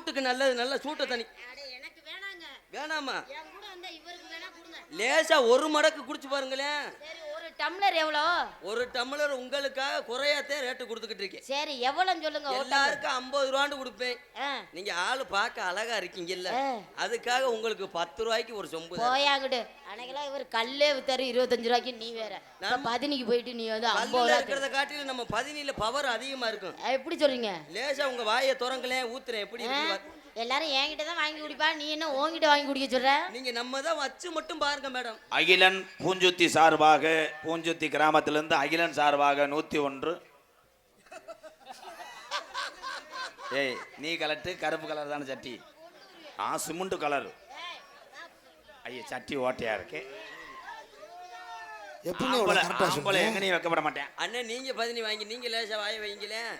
சூட்டுக்கு நல்லது நல்ல சூட்டை தனி அட, எனக்கு வேணாங்க. வேணாமா? லேசா ஒரு மடக்கு குடிச்சு பாருங்களேன். டம்ளர் எவ்வளோ? ஒரு டம்ளர் உங்களுக்காக குறையாத்தே ரேட்டு கொடுத்துக்கிட்டு இருக்கேன். சரி எவ்வளோன்னு சொல்லுங்க எல்லாருக்கும் ஐம்பது ரூபான்னு கொடுப்பேன். நீங்க ஆளு பார்க்க அழகா இருக்கீங்கல்ல. அதுக்காக உங்களுக்கு பத்து ரூபாய்க்கு ஒரு சொம்பு தரேன். போயாங்கிட்டு அன்னைக்கெல்லாம் இவர் கல்லே வித்தாரு இருபத்தஞ்சு ரூபாய்க்கு நீ வேற. இப்ப பதினிக்கு போயிட்டு நீ வந்து ஐம்பது கல்லுல ரூபா இருக்கிறத காட்டிலும் நம்ம பதினில பவர் அதிகமா இருக்கும். எப்படி சொல்றீங்க? லேசா உங்க வாயை திறங்களேன் ஊத்துறேன். எப்படி. எல்லாரும் என்கிட்ட தான் வாங்கி குடிப்பா. நீ என்ன உன்கிட்ட வாங்கி குடிக்க சொல்ற? நீங்க நம்ம தான் வச்சு மட்டும் பாருங்க மேடம். அகிலன் பூஞ்சுத்தி சார்பாக பூஞ்சுத்தி கிராமத்திலிருந்து அகிலன் சார்பாக நூத்தி ஒன்று. ஏய் நீ கலட்டு கருப்பு கலர் தானே சட்டி. ஆ சிமெண்ட் கலர் ஐயா சட்டி ஓட்டையா இருக்கு. எப்படி எங்க நீ வைக்கப்பட மாட்டேன்? அண்ணன் நீங்க பதினி வாங்கி நீங்க லேசா வாயை வைங்களேன்.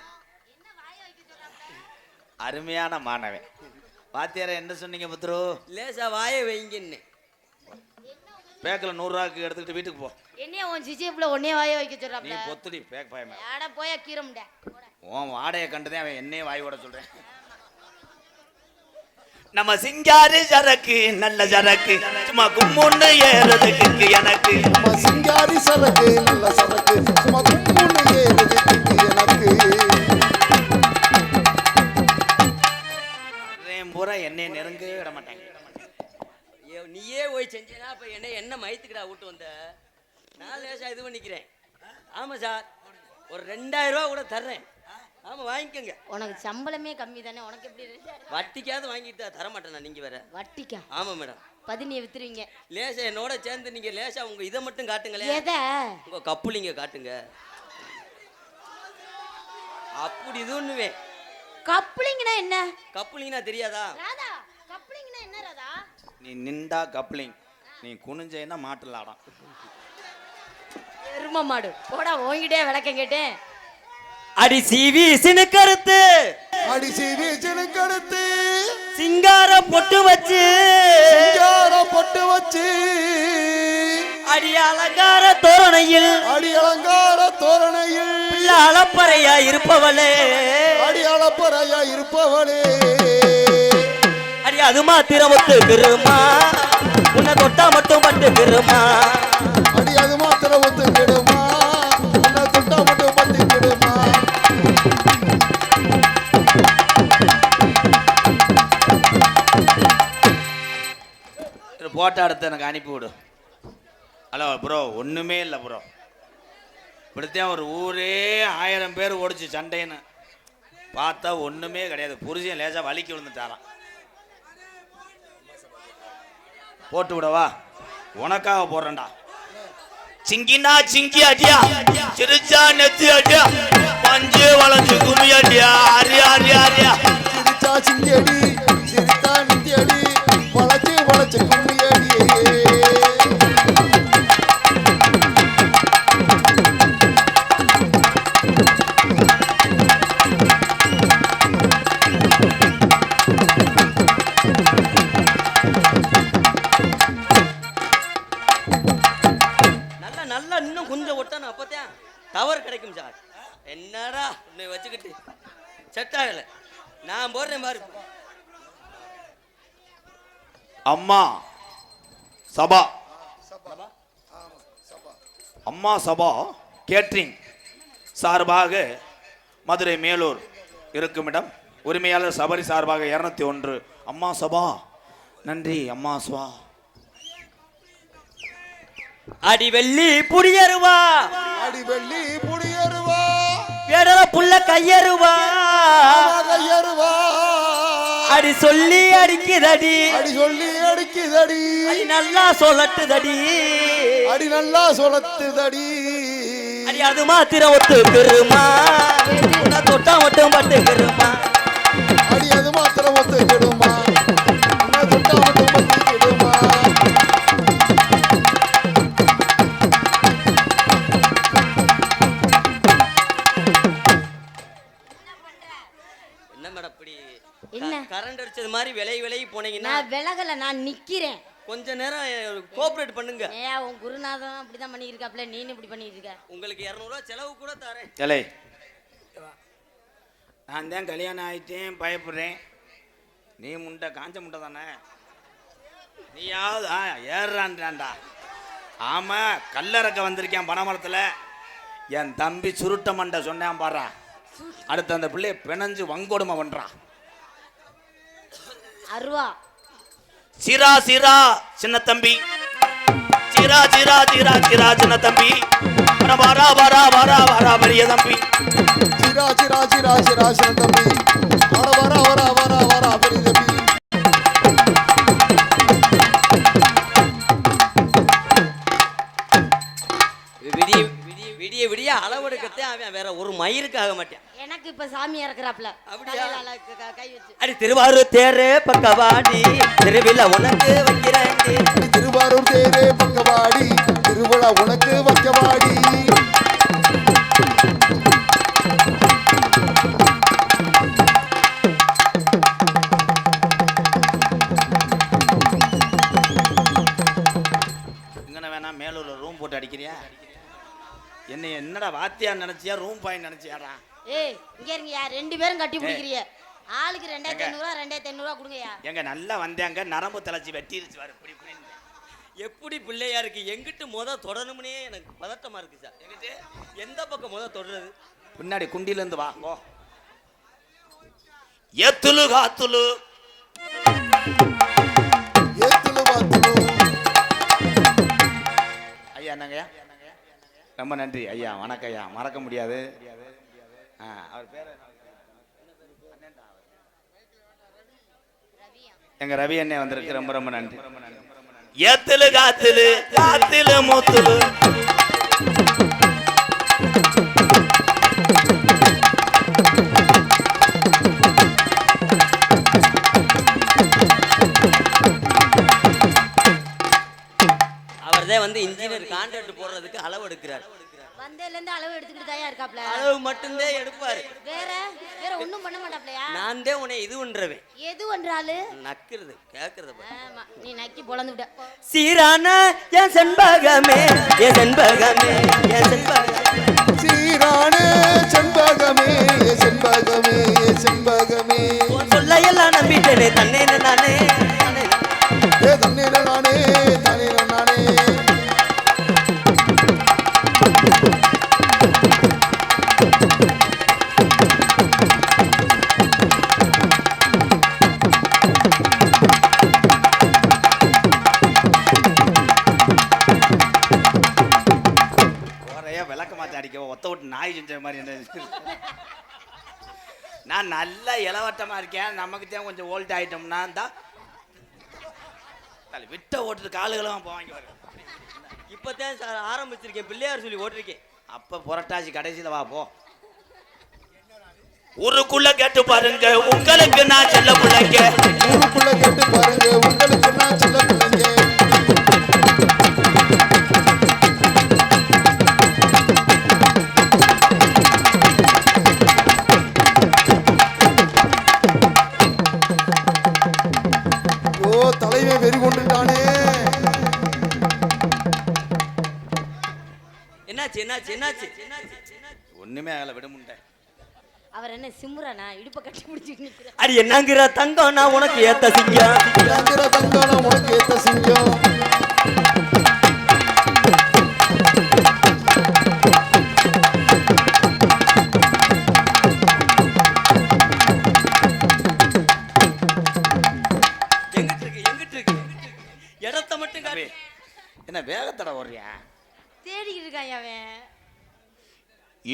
அருமையான மாணவன். வாத்தியார என்ன சொன்னீங்க புத்ரு? லேசா வாயை வைங்கன்னு. பேக்கில் நூறுரூவாக்கு எடுத்துக்கிட்டு வீட்டுக்கு போ. என்னைய உன் சிச்சிப்புல ஒன்னே வாய வைக்க நீ சொல்றாப்ல பொத்துடி பேக் பயமே ஆட போயா கீரமுண்ட உன் வாடையை கண்டுதான் அவன் என்னையே வாய் விட சொல்றேன். நம்ம சிங்காரி சரக்கு நல்ல சரக்கு. சும்மா கும்முன்னு ஏறதுக்கு எனக்கு. நம்ம சிங்காரி சரக்கு நல்ல சரக்கு. சும்மா கும்முன்னு ஏறுது எனக்கு. பூரா என்னைய நெருங்கவே விட மாட்டாங்க நீயே போய் செஞ்சேனா அப்ப என்ன என்ன மயத்துக்குடா விட்டு வந்த? நான் லேசா இது பண்ணிக்கிறேன். ஆமா சார் ஒரு ரெண்டாயிரம் ரூபா கூட தர்றேன். ஆமா வாங்கிக்கோங்க. உனக்கு சம்பளமே கம்மி தானே உனக்கு எப்படி? வட்டிக்காவது வாங்கிட்டு தர மாட்டேனா நீங்க வேற. வட்டிக்கா? ஆமா மேடம். பதினியை வித்துருவீங்க. லேசா என்னோட சேர்ந்து நீங்க லேசா உங்க இதை மட்டும் காட்டுங்களேன். எதை? உங்க கப்புலிங்க காட்டுங்க. அப்படி இதுன்னுவேன் கப்ளிங்னா என்ன? கப்புலிங்கன்னா தெரியாதா? ராதா கப்ளிங்னா என்ன ராதா? நீ நின்றா கப்ளிங். நீ குனிஞ்சேன்னா மாட்டில் ஆடம் எரும மாடு. போடா உன்கிட்டே விளக்கம் கேட்டேன். அடி சிவி சினுக்கருத்து அடிசி வீச்சனுக்கு அடுத்து சிங்கார பொட்டு வச்சு. சிங்காரம் பொட்டு வச்சு. அடி அலங்கார தோரணையில். அடி அலங்கார தோரணையில். பிள்ளை அளப்பறையா இருப்பவளே. அளப்பறையா இருப்பவளே அடி அது மாத்திரம் ஒத்துக்கிறமா உன்னை தொட்டா மட்டும் பட்டுக்கிறமா அடி அது மாத்திரம் ஒத்துக்கிடுமா உன்னை தொட்டா மட்டும் பத்திக்கிடுமா போட்டோ எடுத்து எனக்கு அனுப்பி விடு. ஹலோ ப்ரோ ஒன்றுமே இல்லை ப்ரோ இப்படித்தான் ஒரு ஊரே ஆயிரம் பேர் ஓடிச்சு சண்டைன்னு. பார்த்தா ஒன்றுமே கிடையாது. புருஷன் லேசாக வலிக்கு விழுந்துட்டாராம். போட்டு விடவா? உனக்காக போடுறேன்டா. சிங்கினா சிங்கி அடியா? சிரிச்சா நெத்தி அடியா? பஞ்சு வளைஞ்சு குமி அடியா? அரியா அரியா அரியா சிரிச்சா சிங்கடி சிரித்தா அடி வளைச்சு வளைச்சு கும்மியடி அடி. சபா. அம்மா சபா கேட்ரிங் சார்பாக மதுரை மேலூர் இருக்குமிடம் உரிமையாளர் சபரி சார்பாக இருநூத்தி ஒன்று. அம்மா சபா நன்றி அம்மா சுவா அடி வெள்ளி புடியருவா அடி வெள்ளி புடியருவா வேடல புள்ள கையருவா கையருவா அடி சொல்லி அடிக்குதடி. அடி சொல்லி அடிக்குதடி. அடி நல்லா சொல்லட்டுதடி அடி நல்லா சொலத்துதடி. அடி அது மாத்திரம் ஒத்துக்கிறமா உன்னை தொட்டா மட்டும் பட்டுக்கிறமா அடி அது மாத்திரம் ஒத்துக்கிடுமா உன்னை நான் விலகல நான் நிக்கிறேன். கொஞ்ச நேரம் கோஆபரேட் பண்ணுங்க. ஏ உன் குருநாதன் அப்படிதான் பண்ணிட்டு இருக்காப்ல நீனு இப்படி பண்ணிட்டு இருக்க உங்களுக்கு இரநூறுவா செலவு கூட தரேன். ஏலே. நான் தான் கல்யாணம் ஆயிட்டேன் பயப்படுறேன். நீ முண்டை காஞ்ச முண்டை தானே? நீயாவது ஆ ஏறான்டான்டா ஆமாம் கல்லறக்க வந்திருக்கேன் பனைமரத்தில். என் தம்பி சுருட்ட மண்டை சொன்னேன் பாடுறா அடுத்து அந்த பிள்ளைய பிணைஞ்சு வங்கொடுமை பண்ணுறான் அருவா. சிரா சிரா சின்ன தம்பி. சிரா சிரா சிரா சிரா சின்ன தம்பி. வர வரா வரா வரா பெரிய தம்பி. சிரா சிரா சிரா சிரா சின்ன தம்பி. வர வர வர வர வர பெரிய தம்பி. விடிய விடிய விடிய விடிய அளவெடுக்கத்தே அவன் வேற ஒரு மயிருக்காக மாட்டான் எனக்கு இப்ப சாமி இறக்குறாப்ல க- வச்சு. அடி திருவாரூர் தேரு பக்கவாடி. திருவிழா உனக்கு வைக்கிறேன் திருவாரூர் தேரே பக்கவாடி. திருவிழா உனக்கு வைக்கவாடி. மேலூர்ல ரூம் போட்டு அடிக்கிறியா? என்னை என்னடா வாத்தியா நினைச்சியா? ரூம் பாய் நினைச்சியாடா? ஏய் இங்க இருங்கயா ரெண்டு பேரும் கட்டி பிடிக்கிறீங்க. ஆளுக்கு ரெண்டாயிரத்தி? ஐநூறுவா ரெண்டாயிரத்தி ஐநூறுவா கொடுங்கயா எங்க நல்லா வந்தாங்க. நரம்பு தலைச்சி வெட்டிருச்சு வர இப்படி இப்படின்னு. எப்படி பிள்ளையா இருக்கு? எங்கிட்டு முத தொடணும்னே எனக்கு பதட்டமா இருக்கு சார். எங்கிட்டு? எந்த பக்கம் முத தொடறது பின்னாடி குண்டில இருந்து வா ஏத்துலு காத்துலு ஏத்துலு பாத்துலு ஐயா என்னங்கய்யா? ரொம்ப நன்றி. ஐயா வணக்கம் ஐயா மறக்க முடியாது. அவர் பேர் எங்க ரவி அண்ணே வந்திருக்கு. ரொம்ப ரொம்ப நன்றி. ஏத்துலு காத்துலு காத்துலு மூத்துலு. அவர்தான் வந்து இன்ஜினியர் கான்ட்ராக்ட் போடுறதுக்கு அளவு எடுக்கிறார். வந்ததுல இருந்து அளவு எடுத்துக்கிட்டு தாயா இருக்காப்ல? அளவு மட்டும்தான் எடுப்பாரு. வேற வேற ஒண்ணும் பண்ண மாட்டாப்லையா? நான் தான் உன்னை இது பண்றவன் எது பண்றாளு நக்குறது கேக்குறது பாரு. ஆமா நீ நக்கி பொழந்து விட்ட. சீரான என் செண்பகமே என் செண்பகமே என் செண்பகமே. சீரானே செண்பகமே செண்பகமே செண்பகமே. உன் சொல்லையெல்லாம் நம்பிட்டேனே தன்னே நானே. தண்ணீர நானே. நான் நல்லா இளவட்டமா இருக்கேன். நமக்கு தான் கொஞ்சம் ஓல்ட் ஆயிட்டோம்னா தான் விட்ட ஓட்டுறது காலுகளும் போவாங்க பாரு. இப்பதான் சார் ஆரம்பிச்சிருக்கேன். பிள்ளையார் சொல்லி ஓட்டிருக்கேன். அப்ப புரட்டாசி கடைசியில வா போ. ஊருக்குள்ள கேட்டு பாருங்க. உங்களுக்கு நான் செல்ல பிள்ளைங்க ஊருக்குள்ள கேட்டு பாருங்க. உங்களுக்கு நான் சில பிள்ளைங்க என்னாச்சு என்னாச்சு? ஒண்ணுமே ஆகல விட முண்டை. அவர் என்ன சிம்ரனா? இடுப்ப கட்டி பிடிச்சிட்டு அடி என்னங்கிற தங்கம் நான் உனக்கு ஏத்த சிங்கம். ஏந்திர தங்கான உனக்கு ஏத்த சிங்கம்.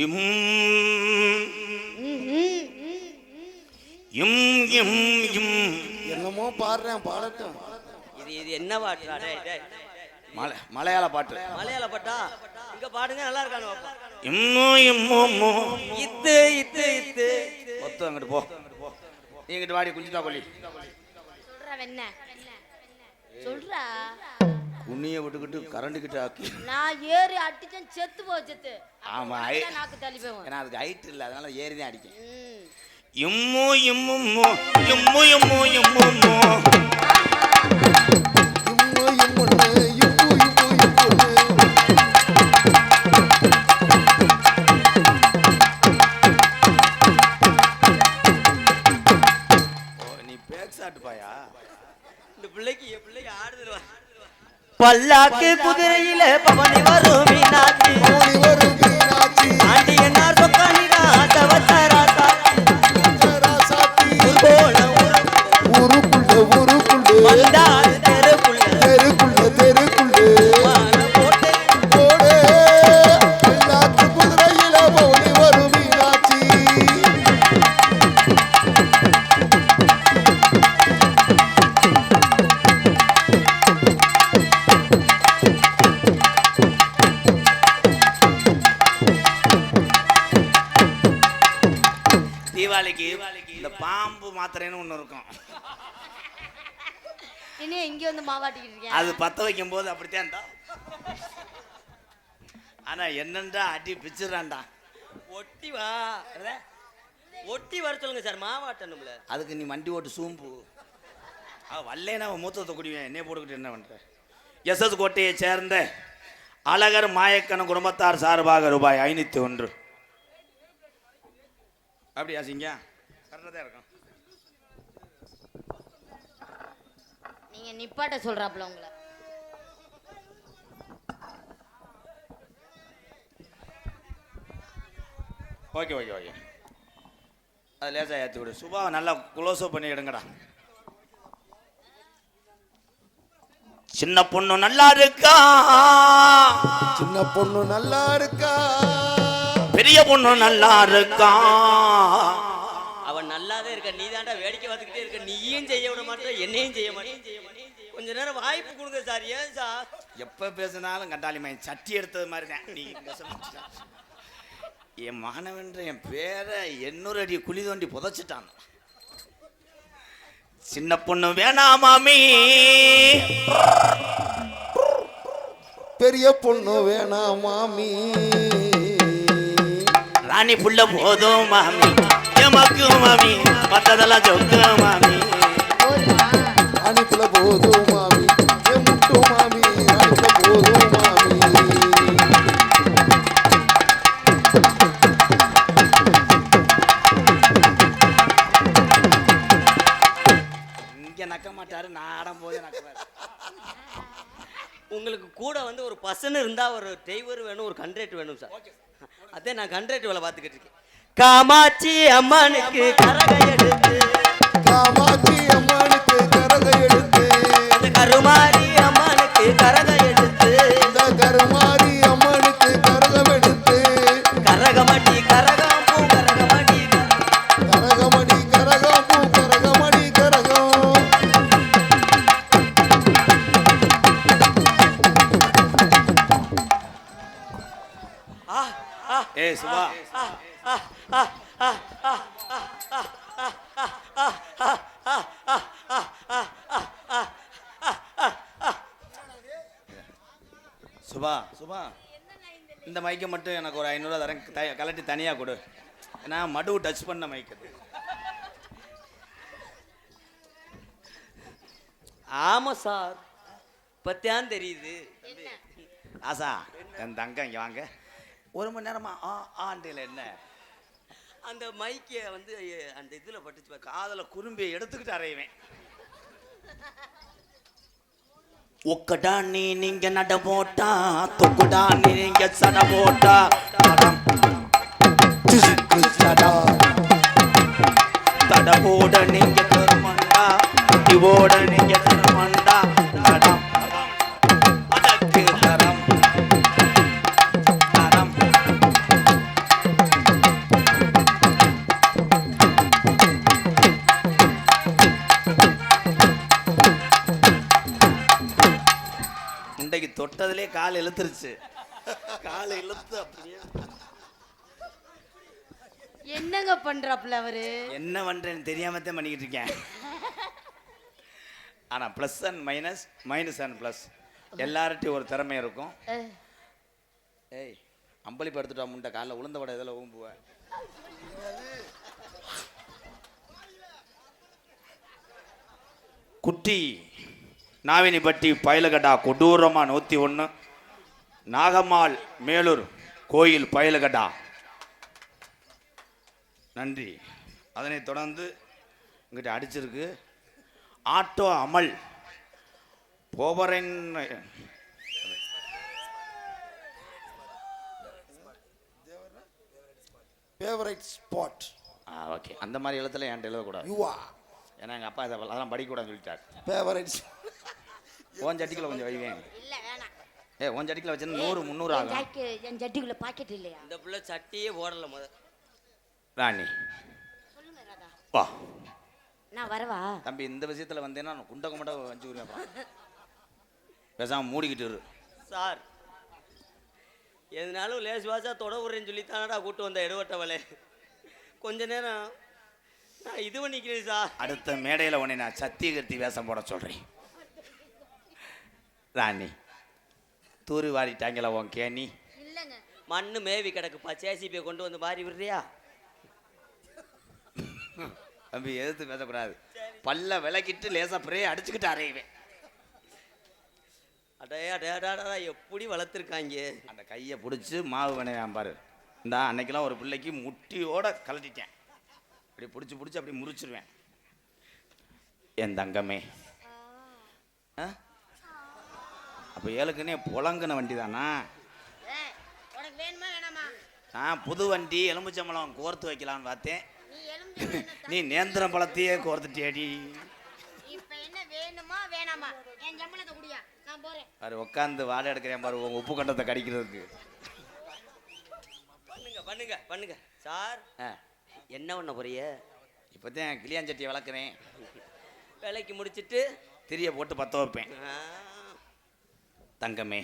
இம். இம் இம் இம். என்னமோ பாடுறேன் பாடட்டும். இது இது என்ன பாட்டுடா டேய் டேய் மலை மலையாள பாட்டு. மலையாள பாட்டா? இங்க பாடுங்க நல்லா இருக்கானு பாப்பா. இம்மு இம்மு இம்மு. இத்து இத்து இத்து. மொத்தம் அங்கிட்டு போ. நீ இங்கிட்டு வாடி குஞ்சிட்டா கொல்லி. சொல்றா வெண்ண. சொல்றா. உன்னிய விட்டுக்கிட்டு கரண்ட் கிட்ட ஆக்கி. நான் ஏறி அடிச்சேன் செத்து போ செத்து. அப்புறம் ஆமா, நாக்கு தள்ளி போகும் ஏன்னா அதுக்கு ஹைட் இல்லை அதனால ஏறி தான் அடிக்கும். இம்மு இம்மு இம்மு இம்மு இம்மு இம்மு இம்மு இம்மு பல்லாக்கு குதிரையில பவனி வரும் மீனாட்சி இனி இங்க வந்து மாவாட்டிக்கிட்டு இருக்கேன் அது பத்த வைக்கும் போது அப்படித்தான் இருந்தா. ஆனா என்னண்டா அடி பிச்சிடறான்டா ஒட்டி வா? ஒட்டி வர சொல்லுங்க சார் மாவாட்டணும்ல. அதுக்கு நீ வண்டி ஓட்டு சூம்பு. அவ வல்லேனா அவன் மூத்தத்தை குடிவேன். என்னைய போட்டுக்கிட்டு என்ன பண்ற? எஸ்எஸ் கோட்டையை சேர்ந்த அழகர் மாயக்கன் குடும்பத்தார் சார்பாக ரூபாய் ஐநூத்தி ஒன்று. அப்படியா சிங்க கரெக்டாக தான் இருக்கும். நீங்க நிப்பாட்ட சொல்றாப்புல உங்களை. ஓகே ஓகே ஓகே அது லேசாக ஏற்றி விடு. சுபாவை நல்லா க்ளோஸ்அப் பண்ணி எடுங்கடா. சின்ன பொண்ணு நல்லா இருக்கா? சின்ன பொண்ணு நல்லா இருக்கா? பெரிய பொண்ணு நல்லா இருக்கா? இருக்க நீ தாண்டா வேடிக்கை பார்த்துக்கிட்டே இருக்க. நீயும் செய்ய விட மாட்டேற என்னையும் செய்ய மாட்டேன் கொஞ்ச நேரம் வாய்ப்பு கொடுங்க சார். ஏன் சார்? எப்ப பேசினாலும் கண்டாலி மயன் சட்டி எடுத்தது மாதிரி தான். நீ பேச? என் மாணவன்ற என் பேரை எண்ணூறு அடி குழி தோண்டி புதைச்சிட்டான். சின்ன பொண்ணு வேணாம் மாமி. பெரிய பொண்ணு வேணாம் மாமி. ராணி புள்ள போதும் மாமி. எமக்கு மாமி. மத்ததெல்லாம் சொக்கு மாமி. அனுப்புல போதும் மாமி. என் முட்டு மாமி? அனுப்புல போதும் மாமி. இங்க நக்க மாட்டாரு நான் ஆடும் போது நக்குவாரு. உங்களுக்கு கூட வந்து ஒரு பசன் இருந்தா ஒரு டிரைவர் வேணும் ஒரு கண்ட்ரேட் வேணும் சார் அதே நான் கண்ட்ரேட் வேலை பார்த்துக்கிட்டு இருக்கேன். காமாட்சி அம்மனுக்கு கரகை எடுத்து. காமாட்சி அம்மனுக்கு நான் மடுவு டச் பண்ண மைக் அது. ஆமா சார். பத்தியான் தெரியுது. ஆசா என் தங்கம் இங்கே வாங்க. ஒரு மணி நேரமா ஆ ஆண்டியில் என்ன? அந்த மைக்கை வந்து அந்த இதுல பட்டுச்சு. காதில் குறும்பி எடுத்துக்கிட்டு அறையுவேன் ஒக்கடா நீ நீங்க நட போட்டா தொக்குடா நீ நீங்க சட போட்டா. தடம் சிசுக்கு சடா தட போட நீங்க தருமண்டா இவோட நீங்க இன்றைக்கு கால் இழுத்துருச்சு. கால் இழுத்து அப்படியே என்னங்க பண்றாப்புல அவரு? என்ன பண்றேன்னு தெரியாம தான் பண்ணிக்கிட்டு இருக்கேன். ஆனா plus and minus minus and plus எல்லார்ட்டையும் ஒரு திறமை இருக்கும். ஏய் அம்பளி படுத்துட்டா முண்டை காலைல உளுந்த வடை இதில் ஊம்புவ குட்டி நாவினிப்பட்டி பயலுகடா கொடூரமா நூற்றி ஒன்று நாகம்மாள் மேலூர் கோயில் பயலுகடா. நன்றி. அதனைத் தொடர்ந்து இங்கிட்ட அடிச்சிருக்கு. ஆட்டோ அமல். போபரேன்னு ஃபேவரைட் ஸ்பாட் ஆ ஓகே. அந்த மாதிரி எழுத்துல என்கிட்ட எழுதக்கூடாது. யூ ஆர் ஏன்னா எங்கள் அப்பா இதை அதெல்லாம் படிக்கக்கூடாதுன்னு சொல்லிட்டார். ஃபேவரைட் ஓன் சட்டிக்குள்ள கொஞ்சம் வைவேன். இல்ல வேணாம். ஏ ஓன் சட்டிக்குள்ள வச்சிருந்தா நூறு முந்நூறு ஆகும். ஜாக்கு என் ஜட்டிக்குள்ள பாக்கெட் இல்லையா? இந்த புள்ள சட்டியே போடல முத. ராணி. வா. நான் வரவா? தம்பி இந்த விஷயத்தில் வந்தேன்னா நான் குண்டக மட்டும் வச்சு விடுவேன் அப்புறம். பேசாம மூடிக்கிட்டு இரு. சார் எதுனாலும் லேஸ் வாசா தொட விடுறேன்னு சொல்லி தானடா கூட்டு வந்த எடுவட்டவளே. கொஞ்ச நேரம் நான் இது பண்ணிக்கிறேன் சார். அடுத்த மேடையில் உன்னை நான் சத்தியகர்த்தி வேஷம் போட சொல்கிறேன் ராணி தூரி வாரிட்டாங்களா உன் கேணி. இல்லங்க. மண்ணு மேவி கிடக்குப்பா. சேசிபியை கொண்டு வந்து மாறி விடுறியா? தம்பி எதிர்த்து பேசக்கூடாது. பல்ல விளக்கிட்டு லேசா பிரே அடிச்சுக்கிட்டு அறையுவேன் அடே அடே அடே, அடே, அடே, எப்படி வளர்த்துருக்காங்க? அந்த கையை பிடிச்சி மாவு வேணையாம் பாரு. இந்தா அன்னைக்கெல்லாம் ஒரு பிள்ளைக்கு முட்டியோட கழட்டிட்டேன். அப்படி பிடிச்சி பிடிச்சி அப்படி முறிச்சிருவேன். என் தங்கமே. ஆ? அப்போ ஏழுக்குன்னே புலங்குன வண்டி தானா ஏய், உனக்கு வேணுமா வேணாமா? நான் புது வண்டி எலும்புச்சம்பளம் கோர்த்து வைக்கலான்னு பார்த்தேன். நீ நேந்திரம் பழத்தையே கோர்த்துட்டியடி. இப்ப என்ன வேணுமா வேணாமா? என் சம்பளத்தை குடியா. நான் போறேன். பாரு உட்காந்து வாடகை எடுக்கிறேன் பாரு உங்க உப்பு கண்டத்தை கடிக்கிறதுக்கு. பண்ணுங்க பண்ணுங்க பண்ணுங்க. சார் ஆ. என்ன பண்ண போறிய இப்போதான் கிளியாஞ்சட்டியை வளர்க்குறேன். வேலைக்கு முடிச்சிட்டு திரிய போட்டு பற்ற வைப்பேன். தங்கமே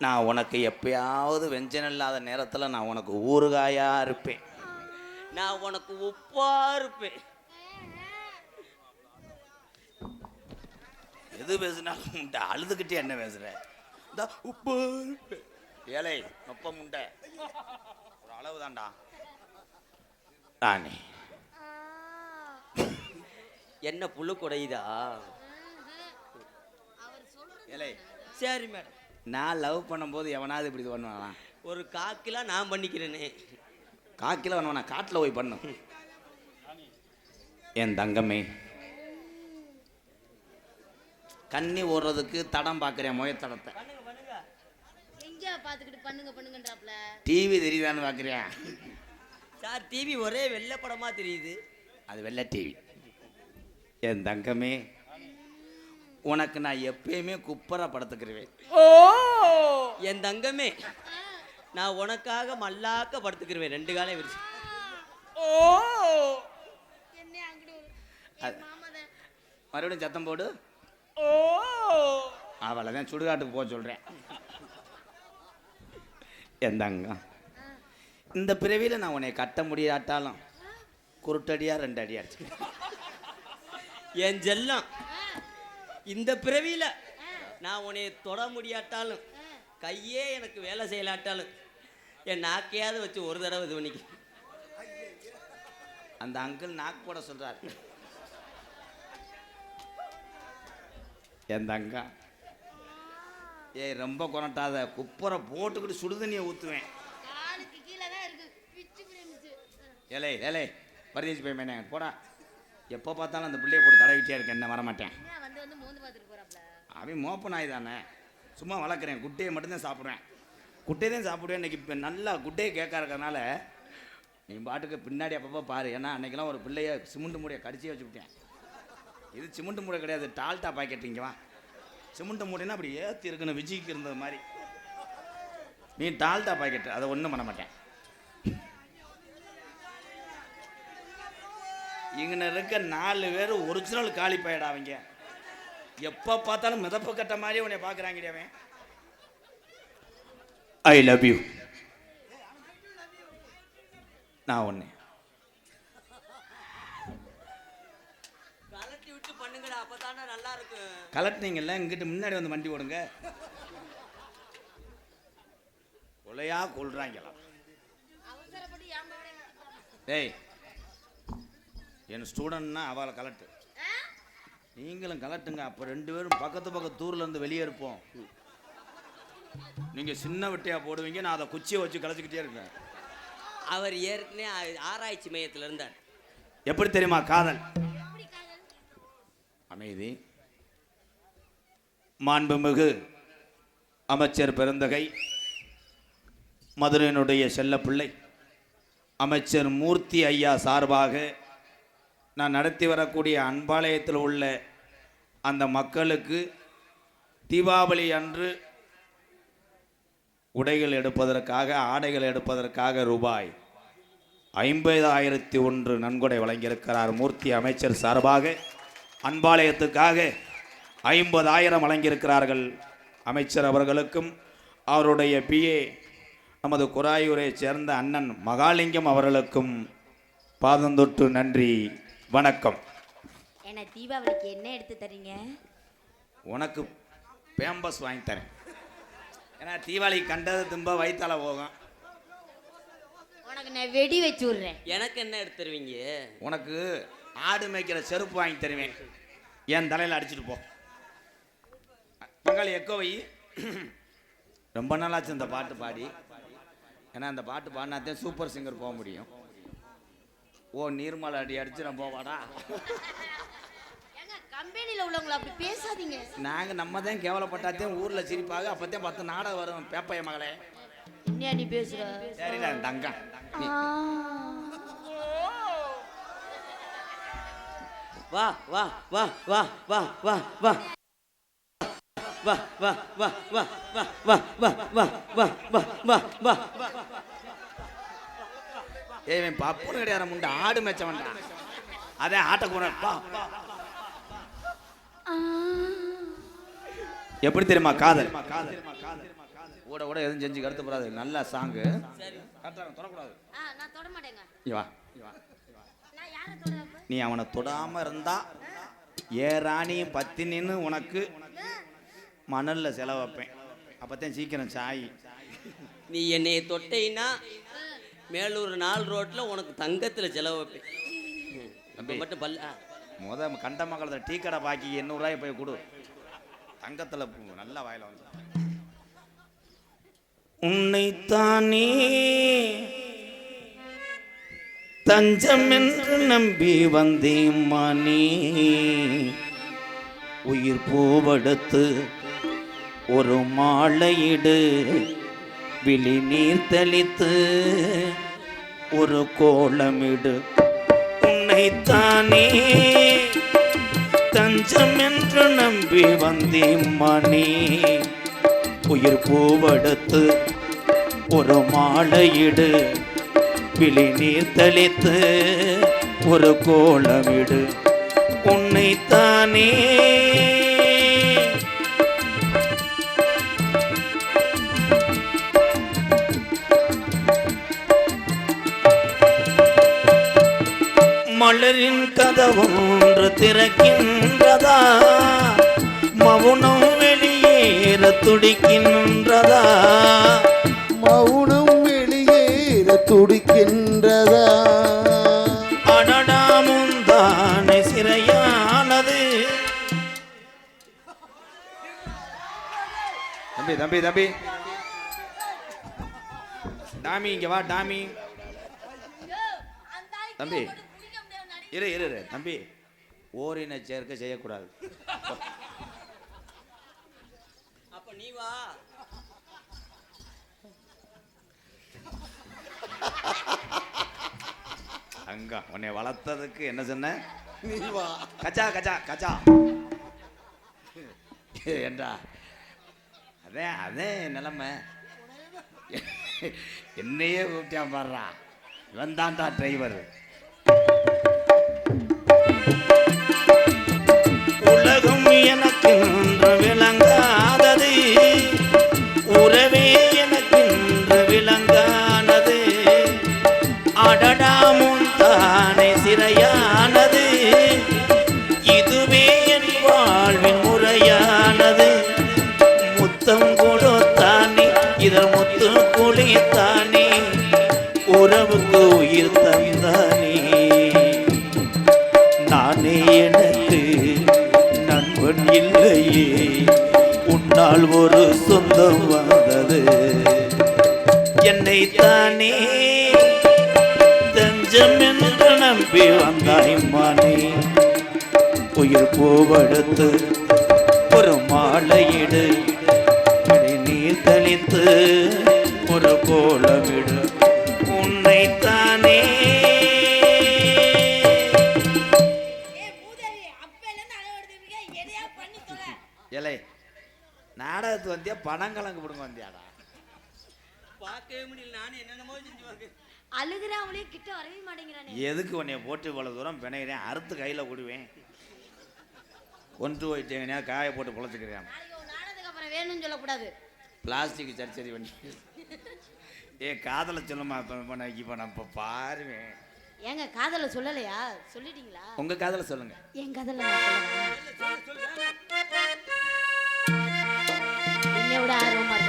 நான் உனக்கு எப்பயாவது வெஞ்சனம் இல்லாத நேரத்தில் நான் உனக்கு ஊறுகாயா இருப்பேன். நான் உனக்கு உப்பா இருப்பேன். எது பேசுனாலும் முண்டை அழுதுகிட்டே என்ன பேசுற? இந்த உப்பு இருப்பேன். ஏழை நொப்ப முண்டை ஒரு அளவு தான்டா. ராணி. என்ன புழு குடையுதா? ஏழை சரி மேடம். நான் லவ் பண்ணும்போது எவனாவது இப்படி பண்ணுவானா? ஒரு காக்கிலாம் நான் பண்ணிக்கிறேனே. காக்கில வேணுமா காட்டில் போய் பண்ணு. என் தங்கமே கண்ணி ஓடுறதுக்கு தடம் பார்க்குறேன் முயத்தடத்தை பண்ணுங்க பண்ணுங்க எங்க பாத்துக்கிட்டு பண்ணுங்க பண்ணுங்கன்றாப்ல டிவி தெரியுதான்னு பார்க்குறேன் சார் டிவி ஒரே வெள்ளை படமா தெரியுது. அது வெள்ளை டிவி என் தங்கமே உனக்கு நான் எப்பயுமே குப்பரை படுத்துக்கிறேன் என் தங்கமே. நான் உனக்காக மல்லாக்க படுத்துக்கிருவேன். ரெண்டு காலையும் விரிச்சு. மாமாதான். மறுபடியும் சத்தம் போடு. அவளை தான் சுடுகாட்டுக்கு போக சொல்கிறேன் என் தங்கம் இந்த பிறவியில் நான் உன்னை கட்ட முடியாட்டாலும் குருட்டடியாக ரெண்டு அடி அடிச்சுக்கிறேன். என் செல்லம் இந்த பிறவியில நான் உன்னை தொட முடியாட்டாலும் கையே எனக்கு வேலை செய்யலாட்டாலும் என் நாக்கையாவது வச்சு ஒரு தடவை இது பண்ணிக்க. அந்த அங்கிள் நாக்கு போட சொல்றார். என் தங்கம் ஏய் ரொம்ப கொரட்டாத குப்பரை போட்டுக்கிட்டு சுடுதண்ணியை ஊற்றுவேன் ஏலே ஏலே பரதேசி போய் மேனே போடா. எப்போ பார்த்தாலும் அந்த பிள்ளைய போட்டு தடவிட்டே இருக்க என்ன வரமாட்டேன். அவன் மோப்ப நாய் தானே. சும்மா வளர்க்குறேன் குட்டையை மட்டும்தான் சாப்பிட்றேன். குட்டையை தான் சாப்பிடுவேன். இன்னைக்கு இப்போ நல்லா குட்டையை கேட்க இருக்கறனால நீ பாட்டுக்கு பின்னாடி அப்பப்போ பாரு. ஏன்னா அன்னைக்கெல்லாம் ஒரு பிள்ளைய சிமெண்ட் மூடையை கடிச்சே வச்சுக்கிட்டேன் இது சிமெண்ட் மூடை கிடையாது. டால்டா பாக்கெட் இங்கே வா. சிமெண்ட் மூடைன்னா அப்படி ஏற்றி இருக்கணும் விஜய்க்கு இருந்தது மாதிரி. நீ டால்டா பாக்கெட் அதை ஒன்றும் பண்ண மாட்டேன். இங்கே இருக்க நாலு பேர் ஒரிஜினல் காலி பையடா அவங்க எப்போ பார்த்தாலும் மிதப்பு கட்ட மாதிரி உன்னை பார்க்குறாங்கடி அவன். ஐ லவ் யூ நான் ஒன்று கலட்டினீங்கல்ல இங்கிட்டு முன்னாடி வந்து வண்டி ஓடுங்க. கொலையா கொள்றாங்களா? அவசரப்பட்டு ஏன் போறேன் டேய் என் ஸ்டூடெண்ட்னா அவளை கலட்டு. நீங்களும் கலட்டுங்க அப்போ ரெண்டு பேரும் பக்கத்து பக்கத்து தூர்ல இருந்து வெளியே இருப்போம். நீங்கள் சின்ன வெட்டியா போடுவீங்க நான் அதை குச்சியை வச்சு கலைச்சிக்கிட்டே இருக்கேன் அவர் ஏற்கனவே ஆராய்ச்சி மையத்தில் இருந்தார். எப்படி தெரியுமா காதல்? அமைதி. மாண்புமிகு அமைச்சர் பெருந்தகை மதுரையினுடைய செல்லப்பிள்ளை அமைச்சர் மூர்த்தி ஐயா சார்பாக நான் நடத்தி வரக்கூடிய அன்பாலயத்தில் உள்ள அந்த மக்களுக்கு தீபாவளி அன்று உடைகள் எடுப்பதற்காக ஆடைகள் எடுப்பதற்காக ரூபாய் ஐம்பதாயிரத்தி ஒன்று நன்கொடை வழங்கியிருக்கிறார் மூர்த்தி அமைச்சர் சார்பாக. அன்பாலயத்துக்காக ஐம்பதாயிரம் வழங்கியிருக்கிறார்கள் அமைச்சர் அவர்களுக்கும். அவருடைய பிஏ நமது குராயூரைச் சேர்ந்த அண்ணன் மகாலிங்கம் அவர்களுக்கும் பாதந்தொட்டு நன்றி வணக்கம். என்ன தீபாவளிக்கு என்ன எடுத்து தரீங்க? உனக்கு பேம்பஸ் வாங்கி தரேன். ஏன்னா தீபாவளி கண்டது தும்ப வயிற்றால போகும். உனக்கு நான் வெடி வச்சு விட்றேன். எனக்கு என்ன எடுத்து தருவீங்க? உனக்கு ஆடு மேய்க்கிற செருப்பு வாங்கி தருவேன். என் தலையில் அடிச்சிட்டு போ. பங்காளி எக்கோ வை. ரொம்ப நாளாச்சு இந்த பாட்டு பாடி. ஏன்னா அந்த பாட்டு பாடினாத்தான் சூப்பர் சிங்கர் போக முடியும். ஓ நீர்மலை அடி அடிச்சு நான் போவாடா? கம்பெனியில் உள்ளவங்கள அப்படி பேசாதீங்க நாங்கள் நம்ம தான் கேவலப்பட்டாத்தையும் ஊரில் சிரிப்பாக அப்போத்தான் பத்து நாடகம் வரும் பேப்பைய மகளே என்ன நீ பேசுற சரிடா தங்கம் வா வா வா வா வா வா வா வா வா வா வா வா வா வா வா வா வா வா வா ஏய் இவன் பப்புன்னு கிடையாது முண்டை ஆடு மேய்ச்ச வேண்டாம் அதே ஆட்ட கூட பா எப்படி தெரியுமா? காதல். ஓட ஓட எதுவும் செஞ்சு கருத்து போறாது நல்ல சாங்கு நீ அவனை தொடாம இருந்தா ஏ பத்தினின்னு உனக்கு மணல்ல செலவைப்பேன் அப்பத்தான் சீக்கிரம் சாய். நீ என்னை தொட்டைனா மேலூர் நாள் ரோட்ல உனக்கு தங்கத்துல செலவைப்பேன் மட்டும் பல்ல முத கண்ட டீ கடை பாக்கி எண்ணூறுரூவாய் போய் கொடு. தங்கத்தில் நல்ல வாயில வந்து. உன்னைத்தானே தஞ்சம் என்று நம்பி வந்தேன் மணி உயிர் பூவெடுத்து ஒரு மாலையிடு விழி நீர் தெளித்து ஒரு கோலமிடு. உன்னைத்தானே தஞ்சம் என்று நம்பி வந்தேன் மணி உயிர் பூவெடுத்து ஒரு மாலையிடு விழி நீர் தெளித்து ஒரு கோலமிடு. உன்னைத்தானே. மலரின் கதவொன்று திறக்கின்றதா? மௌனம் வெளியேற துடிக்கின்றதா? மௌனம் வெளியேற துடிக்கின்றதா? அடடாமும் தானே சிறையானது. தம்பி தம்பி தம்பி. டாமி இங்க வா டாமி. தம்பி. இரு இரு இரு. தம்பி ஓரின சேர்க்கை செய்யக்கூடாது. அப்ப நீ வா. அங்க உன்னை வளர்த்ததுக்கு என்ன சொன்ன? நீ வா. கச்சா கச்சா கச்சா. ஏண்டா? அதே அதே நிலைமை. என்னையே கூப்பிட்டான் பாடுறா இவன் தான்டா டிரைவர் உலகம் எனக்கு இன்று விளங்காதது. உறவே அவளே கிட்ட வரவே மாட்டேங்கிறானே. எதுக்கு உன்னைய போட்டு இவ்வளவு தூரம் பிணைகிறேன் அறுத்து கையில் விடுவேன் கொண்டு போயிட்டேங்கன்னா காய போட்டு பொழைச்சிக்கிறேன் அப்புறம் வேணும்னு சொல்லக்கூடாது. பிளாஸ்டிக் சர்ச்சரி பண்ணி. ஏ காதலை சொல்லுமா இப்போ நான் இப்போ நான் இப்போ பாருவேன் ஏங்க காதலை சொல்லலையா? சொல்லிட்டீங்களா? உங்க காதலை சொல்லுங்க. என் காதலை என்ன விட ஆர்வமாக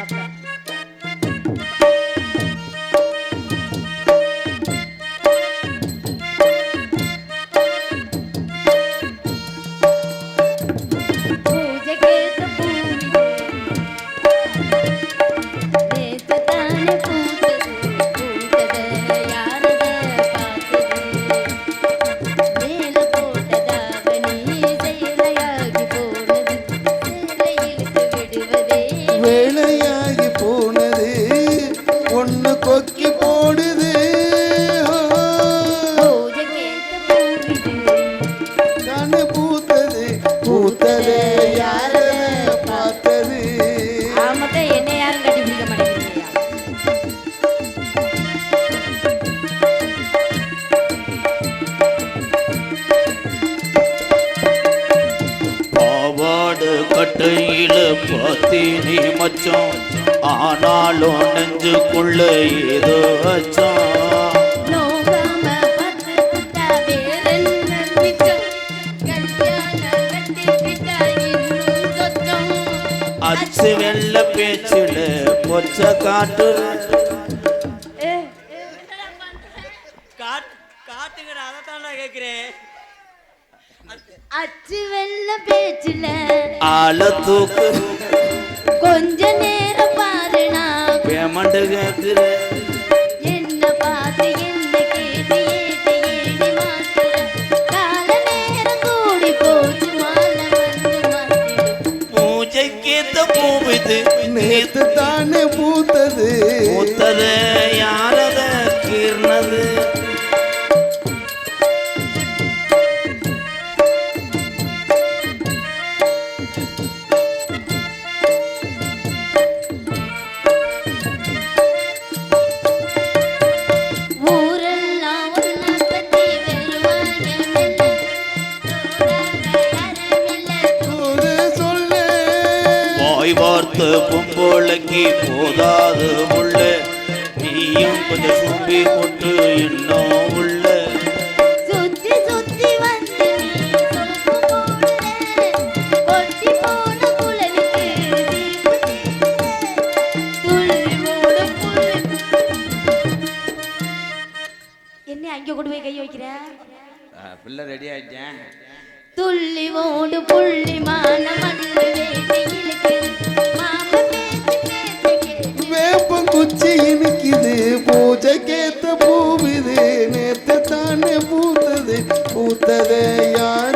கொண்டு கை வைக்கிறேன். பிள்ளை ரெடி ஆயிட்டேன் துள்ளி ஓடு புள்ளி மான வேப்பம் குச்சி இனிக்குது பூஜை கேத்த பூவிது நேத்த தானே பூத்தது பூத்ததே யார்